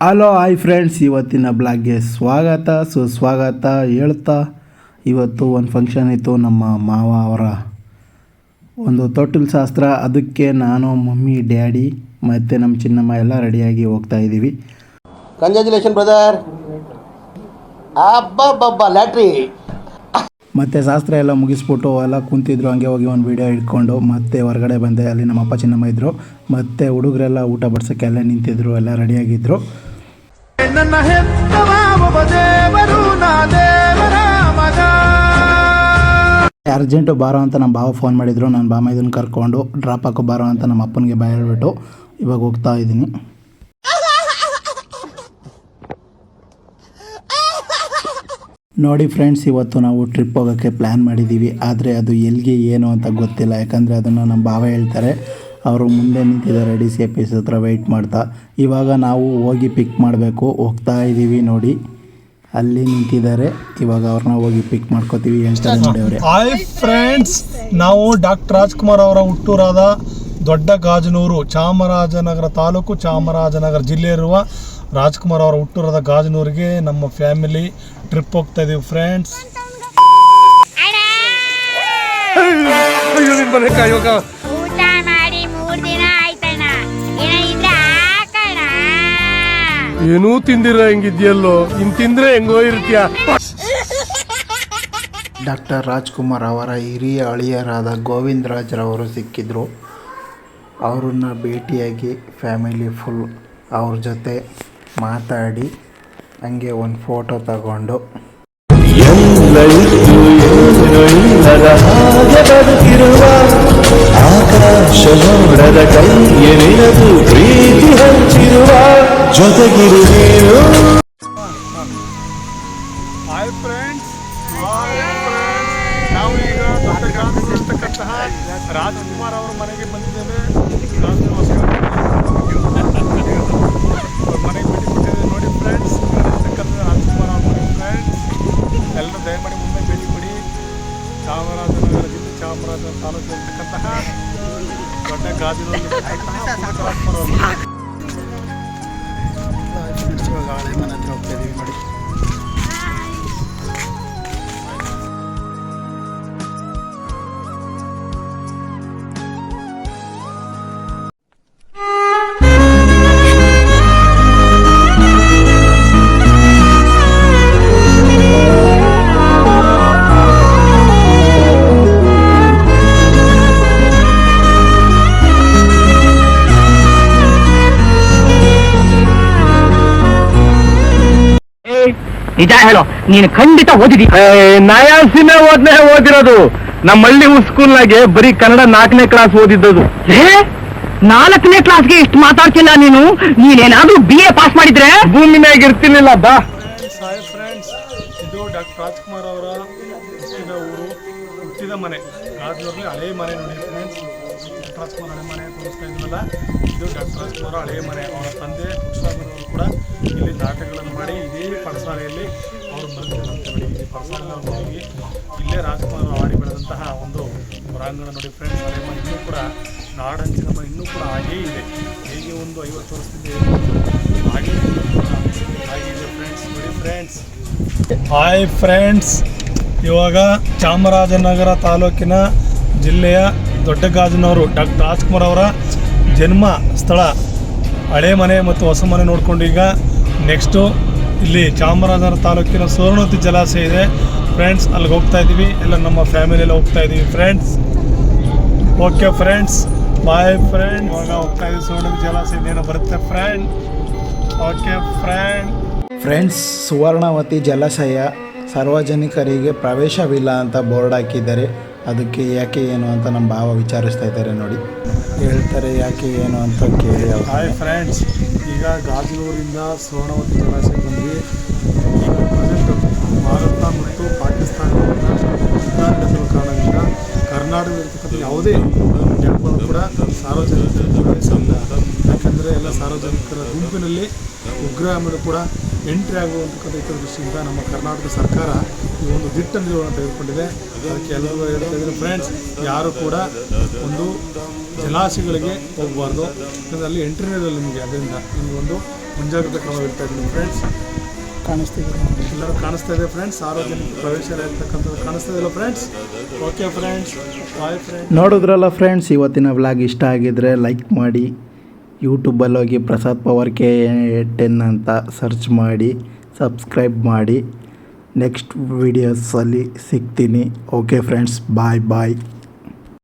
Hello hi friends ಇವತ್ತಿನ ಬ್ಲಾಗ್ಗೆ ಸ್ವಾಗತ. ಸುಸ್ವಾಗತ ಹೇಳ್ತಾ ಇವತ್ತು ಒಂದು ಫಂಕ್ಷನ್ ಇತ್ತು ನಮ್ಮ ಮಾವ ಅವರ ಒಂದು ತೊಟ್ಟಿಲ್ ಶಾಸ್ತ್ರ. ಅದಕ್ಕೆ ನಾನು ಮಮ್ಮಿ ಡ್ಯಾಡಿ ಮತ್ತು ನಮ್ಮ ಚಿನ್ನಮ್ಮ ಎಲ್ಲ ರೆಡಿಯಾಗಿ ಹೋಗ್ತಾ ಇದ್ದೀವಿ. ಕಂಗ್ರ್ಯಾಚುಲೇಷನ್ ಬ್ರದರ್ ಅಬ್ಬಬ್ಬಬ್ಬ ಲ್ಯಾಟ್ರಿ. ಮತ್ತು ಶಾಸ್ತ್ರ ಎಲ್ಲ ಮುಗಿಸ್ಬಿಟ್ಟು ಎಲ್ಲ ಕುಂತಿದ್ರು ಹಂಗೆ ಹೋಗಿ ಒಂದು ವೀಡಿಯೋ ಇಟ್ಕೊಂಡು ಮತ್ತೆ ಹೊರಗಡೆ ಬಂದೆ ಅಲ್ಲಿ ನಮ್ಮ ಅಪ್ಪ ಚಿನ್ನಮ್ಮ ಇದ್ದರು ಮತ್ತು ಹುಡುಗರೆಲ್ಲ ಊಟ ಬಡ್ಸೋಕ್ಕೆ ಅಲ್ಲೇ ನಿಂತಿದ್ರು ಎಲ್ಲ ರೆಡಿಯಾಗಿದ್ದರು ನನ್ನ ಹೆತ್ತವ ಒಬ್ಬ ದೇವರು, ನಾ ದೇವರ ಮಗ. ಅರ್ಜೆಂಟು ಬಾರೋ ಅಂತ ನಮ್ಮ ಬಾವ ಫೋನ್ ಮಾಡಿದ್ರು. ನಾನು ಬಾಮ ಇದನ್ನು ಕರ್ಕೊಂಡು ಡ್ರಾಪ್ ಹಾಕೋ ಬಾರೋ ಅಂತ ನಮ್ಮ ಅಪ್ಪನಿಗೆ ಬಾಯ್ ಹೇಳ್ಬಿಟ್ಟು ಇವಾಗ ಹೋಗ್ತಾ ಇದ್ದೀನಿ. ನೋಡಿ ಫ್ರೆಂಡ್ಸ್ ಇವತ್ತು ನಾವು ಟ್ರಿಪ್ ಹೋಗೋಕ್ಕೆ ಪ್ಲ್ಯಾನ್ ಮಾಡಿದ್ದೀವಿ. ಆದರೆ ಅದು ಎಲ್ಲಿಗೆ, ಏನು ಅಂತ ಗೊತ್ತಿಲ್ಲ. ಯಾಕಂದರೆ ಅದನ್ನು ನಮ್ಮ ಭಾವ ಹೇಳ್ತಾರೆ. ಅವರು ಮುಂದೆ ನಿಂತಿದ್ದಾರೆ ಡಿ ಸಿ ಆಫೀಸ್ ಹತ್ರ ವೆಯ್ಟ್ ಮಾಡ್ತಾ. ಇವಾಗ ನಾವು ಹೋಗಿ ಪಿಕ್ ಮಾಡಬೇಕು. ಹೋಗ್ತಾ ಇದ್ದೀವಿ ನೋಡಿ. ಅಲ್ಲಿ ನಿಂತಿದ್ದಾರೆ. ಇವಾಗ ಅವ್ರನ್ನ ಹೋಗಿ ಪಿಕ್ ಮಾಡ್ಕೋತೀವಿ ಹೇಳ್ತಾರೆ ನೋಡಿ ಅವರೇ. ಹಾಯ್ ಫ್ರೆಂಡ್ಸ್ ನಾವು ಡಾಕ್ಟರ್ ರಾಜ್ಕುಮಾರ್ ಅವರ ಹುಟ್ಟೂರಾದ ದೊಡ್ಡ ಗಾಜನೂರು ಚಾಮರಾಜನಗರ ತಾಲೂಕು ಚಾಮರಾಜನಗರ ಜಿಲ್ಲೆ ಇರುವ ರಾಜ್ಕುಮಾರ್ ಅವರ ಹುಟ್ಟೂರಾದ ಗಾಜನೂರಿಗೆ ನಮ್ಮ ಫ್ಯಾಮಿಲಿ ಟ್ರಿಪ್ ಹೋಗ್ತಾ ಇದೀವಿ ಫ್ರೆಂಡ್ಸ್ ಊಟ ಏನೂ ತಿಂದಿರ ಹೆಂಗಿದ್ಯಲ್ಲೋ? ಇನ್ ತಿಂದ್ರೆ ಹೆಂಗೋ ಇರ್ತೀಯ? ಡಾಕ್ಟರ್ ರಾಜ್ಕುಮಾರ್ ಅವರ ಹಿರಿಯ ಅಳಿಯರಾದ ಗೋವಿಂದ ರಾಜ್ರವರು ಸಿಕ್ಕಿದ್ರು. ಅವರನ್ನು ಭೇಟಿಯಾಗಿ ಫ್ಯಾಮಿಲಿ ಫುಲ್ ಅವ್ರ ಜೊತೆ ಮಾತಾಡಿ ಹಂಗೆ ಒಂದು ಫೋಟೋ ತಗೊಂಡು. ಆಕಾಶ ನೋಡದ ಕೈಯನಿರದು ಪ್ರೀತಿ ಹಂಚಿರುವ ಜೊತೆಗಿರುವೇನು ಹಾಯ್ ಫ್ರೆಂಡ್ಸ್ ನಾವು ಈಗ ದೊಡ್ಡ ಗ್ರಾಮದಲ್ಲಿರ್ತಕ್ಕಂತಹ ರಾಜ್ಕುಮಾರ್ ಅವರ ಮನೆಗೆ ಬಂದಿದ್ದೇವೆ. ಮನೆಗೆ ನೋಡಿ ಫ್ರೆಂಡ್ಸ್ ಇರ್ತಕ್ಕಂಥ ರಾಜ್ಕುಮಾರ್ ಅವ್ರ ಮನೆ ಫ್ರೆಂಡ್ಸ್ ಎಲ್ಲರೂ ದಯಮಾಡಿ ಮುಂದೆ ಭೇಟಿ ಕೊಡಿ. ಚಾಮರಾಜನಗರ ಜಿಲ್ಲೆ, ಚಾಮರಾಜನಗರ ತಾಲೂಕು ಇರ್ತಕ್ಕಂತಹ ದೊಡ್ಡ ಮನೆ. ಇವಾಗ ಹಳೆ ಮನೆ ಹತ್ರ ಹೋಗ್ತಾ ಇದೀವಿ ನೋಡಿ. ನಿಜ ಹೇಳು ನೀನು ಖಂಡಿತ ಓದಿದಿ. ನಯಾಸಿನ ಓದ್ನೇ ಓದಿರೋದು. ನಮ್ಮ ಹಳ್ಳಿ ಸ್ಕೂಲ್ನಾಗೆ ಬರೀ ಕನ್ನಡ ನಾಲ್ಕನೇ ಕ್ಲಾಸ್ ಓದಿದ್ದದು. ಏ ನಾಲ್ಕನೇ ಕ್ಲಾಸ್ಗೆ ಇಷ್ಟು ಮಾತಾಡ್ತಿಲ್ಲ ನೀನು? ನೀನೇನಾದ್ರೂ ಬಿ ಎ ಪಾಸ್ ಮಾಡಿದ್ರೆ? ಭೂಮಿನಾಗ ಇರ್ತಿರ್ಲಿಲ್ಲ ಬಾ. ಫ್ರೆಂಡ್ಸ್ ಹಾಯ್ ಫ್ರೆಂಡ್ಸ್ ಇದು ಡಾಕ್ಟರ್ ರಾಜ್ಕುಮಾರ್ ಅವರ ಹುಟ್ಟಿದ ಊರು ಹುಟ್ಟಿದ ಮನೆ. ರಾಜ್ನೂರಲ್ಲಿ ಹಳೆ ಮನೆ ನೋಡಿ ಫ್ರೆಂಡ್ಸ್ ಡಾಕ್ಟರ್ ರಾಜ್ಕುಮಾರ್ ಹಳೆ ಮನೆ ತೋರಿಸ್ತಾ ಇದ್ವಲ್ಲ ಇದು ಡಾಕ್ಟರ್ ರಾಜ್ಕುಮಾರ್ ಹಳೆ ಮನೆ. ಅವರ ತಂದೆ ಅವರು ಕೂಡ ಇಲ್ಲಿ ನಾಟಕಗಳನ್ನು ಮಾಡಿ ಇದೇ ಪಡಸಾಲೆಯಲ್ಲಿ ಅವರು ಬರೆದಿರುವಂಥ ನೋಡಿ ಈ ಪಡಸಾಲೆಯಲ್ಲಿ ಹೋಗಿ ಇಲ್ಲೇ ರಾಜ್ಕುಮಾರ್ ಆಡಿ ಬೆಳೆದಂತಹ ಒಂದು ಹೊರಾಂಗಣ ನೋಡಿ ಫ್ರೆಂಡ್ಸ್ ಹಳೆ ಮನೆ ಇನ್ನೂ ಕೂಡ ನಾಡಂಚಿನ ಮನೆ ಇನ್ನೂ ಕೂಡ ಹಾಗೇ ಇದೆ. ಹೇಗೆ ಒಂದು ಐವತ್ತು ವರ್ಷದಿಂದ ಹಾಗೆ ಫ್ರೆಂಡ್ಸ್ ಫ್ರೆಂಡ್ಸ್ ಹಾಯ್ ಫ್ರೆಂಡ್ಸ್ ಇವಾಗ ಚಾಮರಾಜನಗರ ತಾಲೂಕಿನ ಜಿಲ್ಲೆಯ ದೊಡ್ಡಗಾಜನವರು ಡಾಕ್ಟರ್ ರಾಜ್ಕುಮಾರ್ ಅವರ ಜನ್ಮ ಸ್ಥಳ ಹಳೆ ಮನೆ ಮತ್ತು ಹೊಸ ಮನೆ ನೋಡ್ಕೊಂಡು ಈಗ ನೆಕ್ಸ್ಟು ಇಲ್ಲಿ ಚಾಮರಾಜನಗರ ತಾಲೂಕಿನ ಸುವರ್ಣೋತಿ ಜಲಾಶಯ ಇದೆ. ಫ್ರೆಂಡ್ಸ್ ಅಲ್ಲಿಗೆ ಹೋಗ್ತಾ ಇದ್ದೀವಿ. ಎಲ್ಲ ನಮ್ಮ ಫ್ಯಾಮಿಲಿ ಎಲ್ಲ ಹೋಗ್ತಾ ಇದ್ದೀವಿ. Friends okay friends bye friend ಇವಾಗ ಹೋಗ್ತಾ ಇದ್ದೀವಿ. ಸುವರ್ಣೋತಿ ಜಲಾಶಯ ಏನೋ ಬರುತ್ತೆ. Friend okay friend friends Suvarnavathi ಜಲಾಶಯ ಸಾರ್ವಜನಿಕರಿಗೆ ಪ್ರವೇಶವಿಲ್ಲ ಅಂತ ಬೋರ್ಡ್ ಹಾಕಿದ್ದಾರೆ. ಅದಕ್ಕೆ ಯಾಕೆ ಏನು ಅಂತ ನಮ್ಮ ಭಾವ ವಿಚಾರಿಸ್ತಾ ಇದ್ದಾರೆ ನೋಡಿ. ಹೇಳ್ತಾರೆ ಯಾಕೆ ಏನು ಅಂತ ಕೇಳಿ ಹಾಯ್ ಫ್ರೆಂಡ್ಸ್ ಈಗ ಗಾಜಿನೂರಿಂದ ಸುವರ್ಣವತಿ ಜಲಾಶಯ ಬಂದ್ವಿ. ಭಾರತ ಮತ್ತು ಪಾಕಿಸ್ತಾನ ಯುದ್ಧ ಕಾರಣದಿಂದ ಕರ್ನಾಟಕದಲ್ಲಿರ್ತಕ್ಕಂಥ ಯಾವುದೇ ಟೆಂಪಲ್ ಕೂಡ ಸಾರ್ವಜನಿಕರ ಯಾಕಂದರೆ ಎಲ್ಲ ಸಾರ್ವಜನಿಕರ ಗುಂಪಿನಲ್ಲಿ ಉಗ್ರ ಕೂಡ ಎಂಟ್ರಿ ಆಗುವಂತಕ್ಕಂಥ ಇತರ ದೃಷ್ಟಿಯಿಂದ ನಮ್ಮ ಕರ್ನಾಟಕ ಸರ್ಕಾರ ಈ ಒಂದು ದಿಟ್ಟ ನಿಲುವನ್ನು ತೆಗೆದುಕೊಂಡಿದೆ. ಅದಕ್ಕೆ ಎಲ್ಲರೂ ಹೇಳ್ತಾ ಇದ್ದಾರೆ ಫ್ರೆಂಡ್ಸ್ ಯಾರು ಕೂಡ ಒಂದು ಜಲಾಶಯಗಳಿಗೆ ಹೋಗಬಾರ್ದು. ಯಾಕಂದರೆ ಅಲ್ಲಿ ಎಂಟ್ರಿ ಇರಲ್ಲ ನಿಮಗೆ ಅದರಿಂದ. ನಿಮಗೆ ಒಂದು ಮುಂಜಾಗ್ರತೆ ಕ್ರಮ ಇರ್ತಾ ಇದ್ದೀನಿ ಫ್ರೆಂಡ್ಸ್ ಕಾಣಿಸ್ತಿದೆ ಎಲ್ಲರೂ ಕಾಣಿಸ್ತಾ ಇದೆ ಫ್ರೆಂಡ್ಸ್ ಸಾರ್ವಜನಿಕ ಪ್ರವೇಶ ಇರ್ತಕ್ಕಂಥದ್ದು ಕಾಣಿಸ್ತಾ ಇದೆಯಲ್ಲ friends okay friends bye friends ನೋಡಿದ್ರಲ್ಲ ಫ್ರೆಂಡ್ಸ್ ಇವತ್ತಿನ ವ್ಲಾಗ್ ಇಷ್ಟ ಆಗಿದ್ರೆ ಲೈಕ್ ಮಾಡಿ. ಯೂಟ್ಯೂಬಲ್ಲಿ ಹೋಗಿ ಪ್ರಸಾದ್ ಪವರ್ ಕೆ ಟೆನ್ ಅಂತ ಸರ್ಚ್ ಮಾಡಿ, ಸಬ್ಸ್ಕ್ರೈಬ್ ಮಾಡಿ. ನೆಕ್ಸ್ಟ್ ವೀಡಿಯೋಸಲ್ಲಿ ಸಿಗ್ತೀನಿ. Okay friends, bye bye.